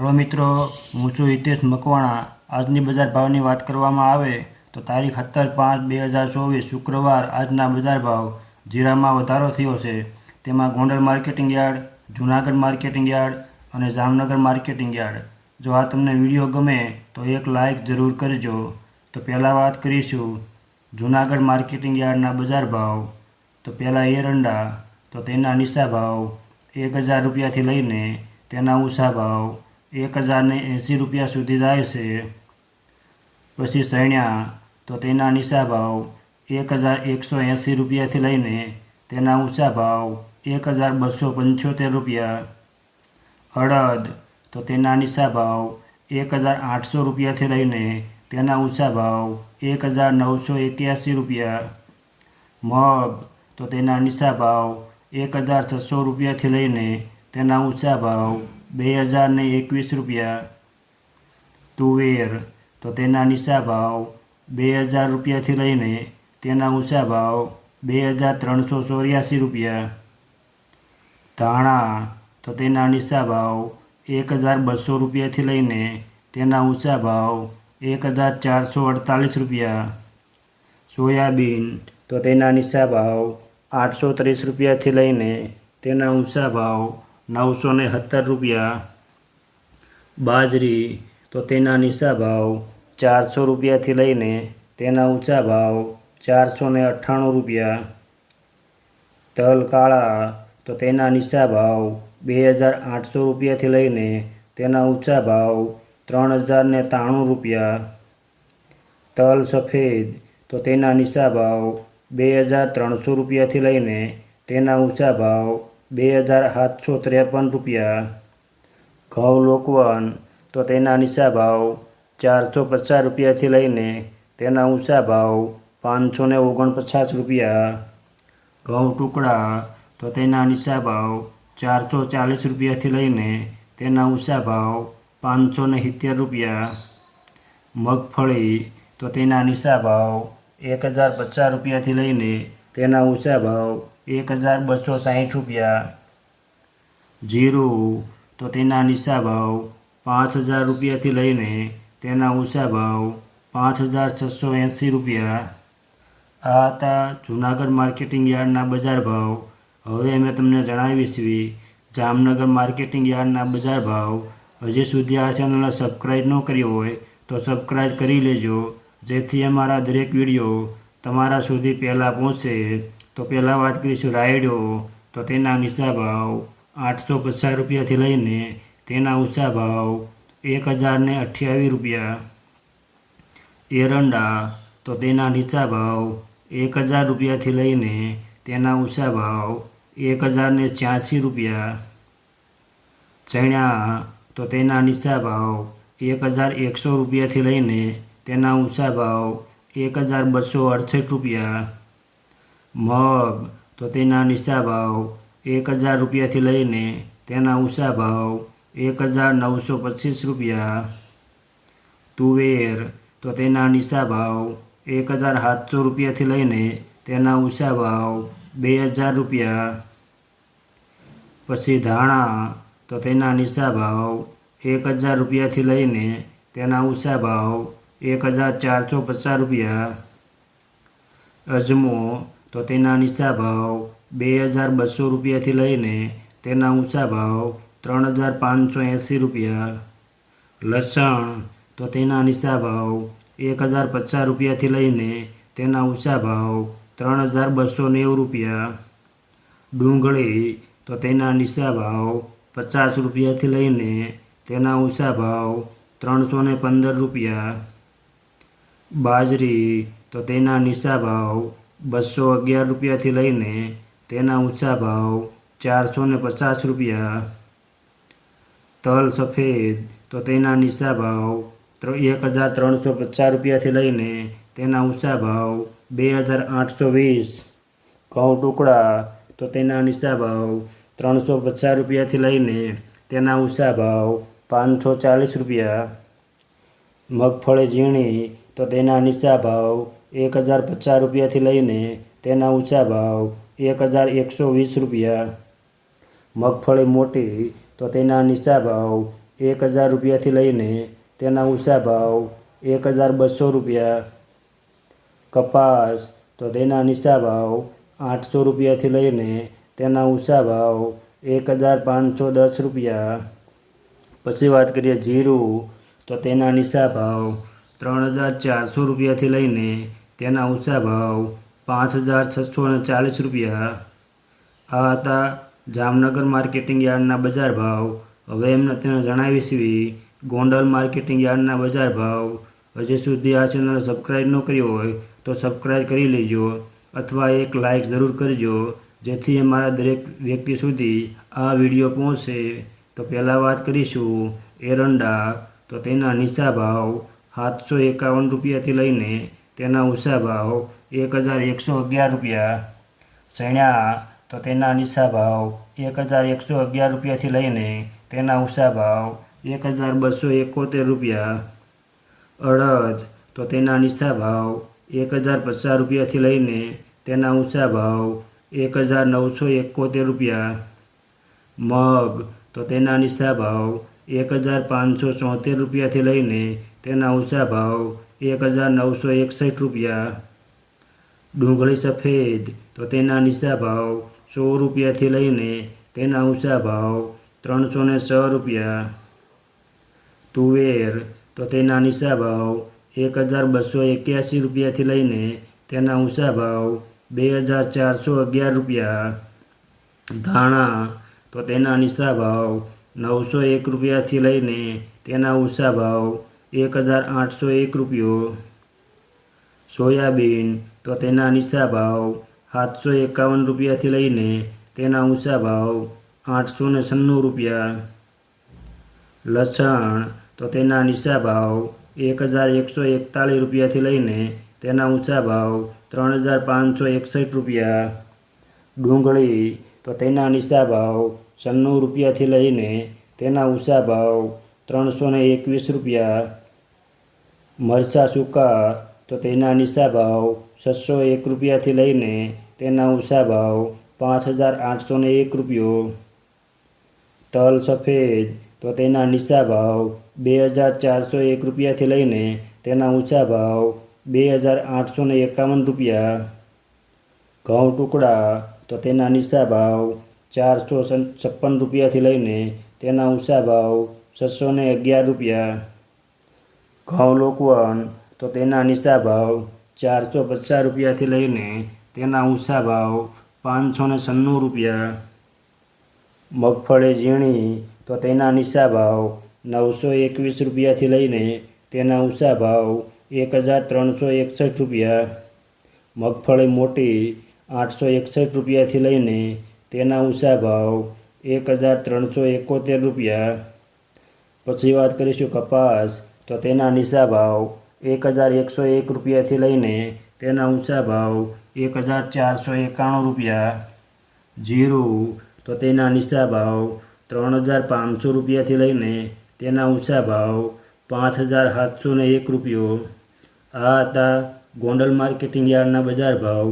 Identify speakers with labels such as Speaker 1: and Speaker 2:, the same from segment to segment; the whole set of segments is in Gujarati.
Speaker 1: હલો મિત્રો હું છું હિતેશ મકવાણા, આજની બજાર ભાવની વાત કરવામાં આવે તો તારીખ સત્તર પાંચ બે હજાર ચોવીસ શુક્રવાર આજના બજાર ભાવ જીરામાં વધારો થયો છે. તેમાં Gondal marketing yard, Junagadh marketing yard અને જામનગર માર્કેટિંગ યાર્ડ. જો આ તમને વીડિયો ગમે તો એક લાઇક જરૂર કરજો. તો પહેલાં વાત કરીશું જૂનાગઢ માર્કેટિંગ યાર્ડના બજાર ભાવ. તો પહેલાં એરંડા તો તેના નીચા ભાવ એક હજાર રૂપિયાથી લઈને તેના ઊંચા ભાવ. એક હજારને એંસી રૂપિયા સુધી જાય છે. પછી સૈણ્યા, તો તેના નીચા ભાવ એક હજાર એકસો એંસી રૂપિયાથી લઈને તેના ઊંચા ભાવ એક હજાર બસો પંચોતેર રૂપિયા. અડદ તો તેના નીચા ભાવ એક હજાર આઠસો રૂપિયાથી લઈને તેના ઊંચા ભાવ એક હજાર નવસો એક્યાસી રૂપિયા. મગ, તો તેના નીચા ભાવ એક હજાર છસો રૂપિયાથી લઈને તેના ઊંચા ભાવ બે હજારને એકવીસ રૂપિયા. તુવેર, તો તેના નીચા ભાવ બે હજાર રૂપિયાથી લઈને તેના ઊંચા ભાવ બે હજાર ત્રણસો ચોર્યાસી રૂપિયા. ધાણા, તો તેના નીચા ભાવ એક હજાર બસો રૂપિયાથી લઈને તેના ઊંચા ભાવ એક હજાર ચારસો અડતાલીસ રૂપિયા. સોયાબીન, તો તેના નીચા ભાવ આઠસો ત્રીસ રૂપિયાથી લઈને તેના ઊંચા ભાવ નવસો ને સત્તર રૂપિયા. બાજરી તો તેના નીચા ભાવ ચારસો રૂપિયાથી લઈને તેના ઊંચા ભાવ ચારસો ને અઠ્ઠાણું રૂપિયા. તલ કાળા તો તેના નીચા ભાવ બે હજાર આઠસો રૂપિયાથી લઈને તેના ઊંચા ભાવ ત્રણ હજાર ને ત્રાણું રૂપિયા. તલ સફેદ તો તેના નીચા ભાવ બે હજાર ત્રણસો રૂપિયાથી લઈને તેના ઊંચા ભાવ બે હજાર સાતસો ત્રેપન રૂપિયા. ઘઉં લોકવન, તો તેના નીચા ભાવ ચારસો પચાસ રૂપિયાથી લઈને તેના ઊંચા ભાવ પાંચસો ને ઓગણપચાસ રૂપિયા. ઘઉં ટુકડા, તો તેના નીચા ભાવ ચારસો ચાલીસ રૂપિયાથી લઈને તેના ઊંચા ભાવ પાંચસો ને સિત્તેર રૂપિયા. મગફળી, તો તેના નીચા ભાવ એક હજાર પચાસ રૂપિયાથી લઈને તેના ઊંચા ભાવ એક હજાર બસો સાહીઠ રૂપિયા. જીરું, તો તેના નીચા ભાવ પાંચ હજાર રૂપિયાથી લઈને તેના ઊંચા ભાવ પાંચ હજાર છસો એંસી રૂપિયા. આ હતા જૂનાગઢ માર્કેટિંગ યાર્ડના બજાર ભાવ. હવે મેં તમને જણાવીશું જામનગર માર્કેટિંગ યાર્ડના બજાર ભાવ. હજી સુધી આ ચેનલને સબસ્ક્રાઈબ ન કર્યો હોય, તો સબસ્ક્રાઈબ કરી લેજો. જેથી અમારા દરેક વીડિયો તમારા સુધી પહેલાં પહોંચે. તો પહેલાં વાત કરીશું રાયડો. તો તેના નીચા ભાવ આઠસો પચાસ રૂપિયાથી લઈને તેના ઊંચા ભાવ એક હજારને અઠ્યાવીસ રૂપિયા. એરંડા, તો તેના નીચા ભાવ એક હજાર રૂપિયાથી લઈને તેના ઊંચા ભાવ એક હજારને છ્યાસી રૂપિયા. ચણા, તો તેના નીચા ભાવ એક હજાર એકસો રૂપિયાથી લઈને તેના ઊંચા ભાવ એક હજાર બસો અડસઠ રૂપિયા. મગ, તો તેના નીચા ભાવ એક હજાર રૂપિયાથી લઈને તેના ઊંચા ભાવ એક હજાર નવસો પચીસ રૂપિયા. તુવેર, તો તેના નીચા ભાવ એક હજાર સાતસો રૂપિયાથી લઈને તેના ઊંચા ભાવ બે હજાર રૂપિયા. પછી ધાણા, તો તેના નીચા ભાવ એક હજાર રૂપિયાથી લઈને તેના ઊંચા ભાવ એક હજાર ચારસો પચાસ રૂપિયા. અજમો તો તેના નીચા ભાવ બે હજાર બસો રૂપિયાથી લઈને તેના ઊંચા ભાવ ત્રણ હજાર પાંચસો એંસી રૂપિયા. લસણ તો તેના નીચા ભાવ એક હજાર પચાસ રૂપિયાથી લઈને તેના ઊંચા ભાવ ત્રણ હજાર બસો નેવું રૂપિયા. ડુંગળી તો તેના નીચા ભાવ પચાસ રૂપિયાથી લઈને તેના ઊંચા ભાવ ત્રણસો પંદર રૂપિયા. બાજરી તો તેના નીચા ભાવ બસો અગિયાર રૂપિયાથી લઈને તેના ઊંચા ભાવ ચારસો ને પચાસ રૂપિયા. તલ સફેદ તો તેના નીચા ભાવ એક હજાર ત્રણસો પચાસ રૂપિયાથી લઈને તેના ઊંચા ભાવ બે હજાર આઠસો વીસ. ઘઉં ટુકડા તો તેના નીચા ભાવ ત્રણસો પચાસ રૂપિયાથી લઈને તેના ઊંચા ભાવ પાંચસો ચાલીસ રૂપિયા. મગફળી ઝીણી તો તેના નીચા ભાવ એક હજાર પચાસ રૂપિયાથી લઈને તેના ઊંચા ભાવ એક હજાર એકસો વીસ રૂપિયા. મગફળી મોટી તો તેના નીચા ભાવ એક હજાર રૂપિયાથી લઈને તેના ઊંચા ભાવ એક હજાર બસો રૂપિયા. કપાસ તો તેના નીચા ભાવ આઠસો રૂપિયાથી લઈને તેના ઊંચા ભાવ એક હજાર પાંચસો દસ રૂપિયા. પછી વાત કરીએ જીરું તો તેના નીચા ભાવ ત્રણ હજાર ચારસો રૂપિયાથી લઈને તેના ઊંચા ભાવ પાંચ હજાર છસો ને ચાલીસ રૂપિયા આ હતા જામનગર માર્કેટિંગ યાર્ડના બજાર ભાવ. હવે એમને તેને જણાવીશું ગોંડલ માર્કેટિંગ યાર્ડના બજાર ભાવ. હજી સુધી આ ચેનલ સબસ્ક્રાઈબ ન કર્યો હોય તો સબસ્ક્રાઈબ કરી લેજો અથવા એક લાઇક જરૂર કરજો, જેથી અમારા દરેક વ્યક્તિ સુધી આ વીડિયો પહોંચશે તો પહેલાં વાત કરીશું એરંડા. તો તેના નીચા ભાવ સાતસો એકાવન રૂપિયાથી લઈને તેના ઉષા ભાવ એક હજાર એકસો અગિયાર રૂપિયા ચણ્યા તો તેના નીચા ભાવ એક હજાર એકસો અગિયાર રૂપિયાથી લઈને તેના ઊંચા ભાવ એક હજાર બસો એકોતેર રૂપિયા. અડદ તો તેના નીચા ભાવ એક હજાર પચાસ રૂપિયાથી લઈને તેના ઊંચા ભાવ એક હજાર નવસો એકોતેર રૂપિયા. મગ તો તેના નીચા ભાવ એક હજાર પાંચસો ચોતેર રૂપિયાથી લઈને તેના ઊંચા ભાવ એક હજાર નવસો એકસઠ રૂપિયા. ડુંગળી સફેદ, તો તેના નીચા ભાવ સો રૂપિયાથી લઈને તેના ઊંચા ભાવ ત્રણસો ને છ રૂપિયા. તુવેર, તો તેના નીચા ભાવ એક હજાર બસો એક્યાસી રૂપિયાથી લઈને તેના ઊંચા ભાવ બે હજાર ચારસો અગિયાર રૂપિયા. ધાણા, તો તેના નીચા ભાવ નવસો એક રૂપિયાથી લઈને તેના ઊંચા ભાવ એક હજાર આઠસો એક રૂપિયો. સોયાબીન તો તેના નીચા ભાવ સાતસો એકાવન રૂપિયાથી લઈને તેના ઊંચા ભાવ આઠસો ને છન્નું રૂપિયા. લસણ તો તેના નીચા ભાવ એક હજાર એકસો એકતાળીસ રૂપિયાથી લઈને તેના ઊંચા ભાવ ત્રણ હજાર પાંચસો એકસઠ રૂપિયા. ડુંગળી તો તેના નીચા ભાવ છન્નું રૂપિયાથી લઈને તેના ઊંચા ભાવ ત્રણસો ને એકવીસ રૂપિયા. મરચાં સૂકા, તો તેના નીચા ભાવ છસો એક રૂપિયાથી લઈને તેના ઊંચા ભાવ પાંચ હજાર આઠસો ને એક રૂપિયો. તલ સફેદ, તો તેના નીચા ભાવ બે હજાર ચારસો એક રૂપિયાથી લઈને તેના ઊંચા ભાવ બે હજાર આઠસો ને એકાવન રૂપિયા. ઘઉં ટુકડા, તો તેના નીચા ભાવ ચારસો છપ્પન રૂપિયાથી લઈને તેના ઊંચા ભાવ છસો ને અગિયાર રૂપિયા. ઘઉં લોકવન, તો તેના નીચા ભાવ ચારસો પચાસ રૂપિયાથી લઈને તેના ઊંચા ભાવ પાંચસો ને છન્નું રૂપિયા. મગફળી, ઝીણી, તો તેના નીચા ભાવ નવસો એકવીસ રૂપિયાથી લઈને તેના ઊંચા ભાવ એક હજાર ત્રણસો એકસઠ રૂપિયા. મગફળી મોટી આઠસો એકસઠ રૂપિયાથી લઈને તેના ઊંચા ભાવ એક હજાર ત્રણસો એકોતેર રૂપિયા. પછી વાત કરીશું કપાસ. તો તેના નીચા ભાવ એક હજાર એકસો એક રૂપિયાથી લઈને તેના ઊંચા ભાવ એક હજાર ચારસો એકાણું રૂપિયા. જીરું, તો તેના નીચા ભાવ ત્રણ હજાર પાંચસો રૂપિયાથી લઈને તેના ઊંચા ભાવ પાંચ હજાર સાતસો ને એક રૂપિયો. આ હતા ગોંડલ માર્કેટિંગ યાર્ડના બજાર ભાવ.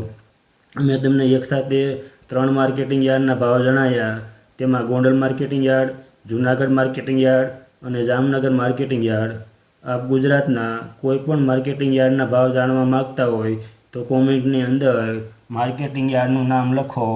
Speaker 1: મેં તમને એક સાથે ત્રણ માર્કેટિંગ યાર્ડના ભાવ જણાવ્યા તેમાં Gondal marketing yard, Junagadh marketing yard અને જામનગર માર્કેટિંગ યાર્ડ. આપ ગુજરાતના કોઈ પણ માર્કેટિંગ યાર્ડના ભાવ જાણવા માગતા હોય તો કોમેન્ટની અંદર માર્કેટિંગ યાર્ડનું નામ લખો.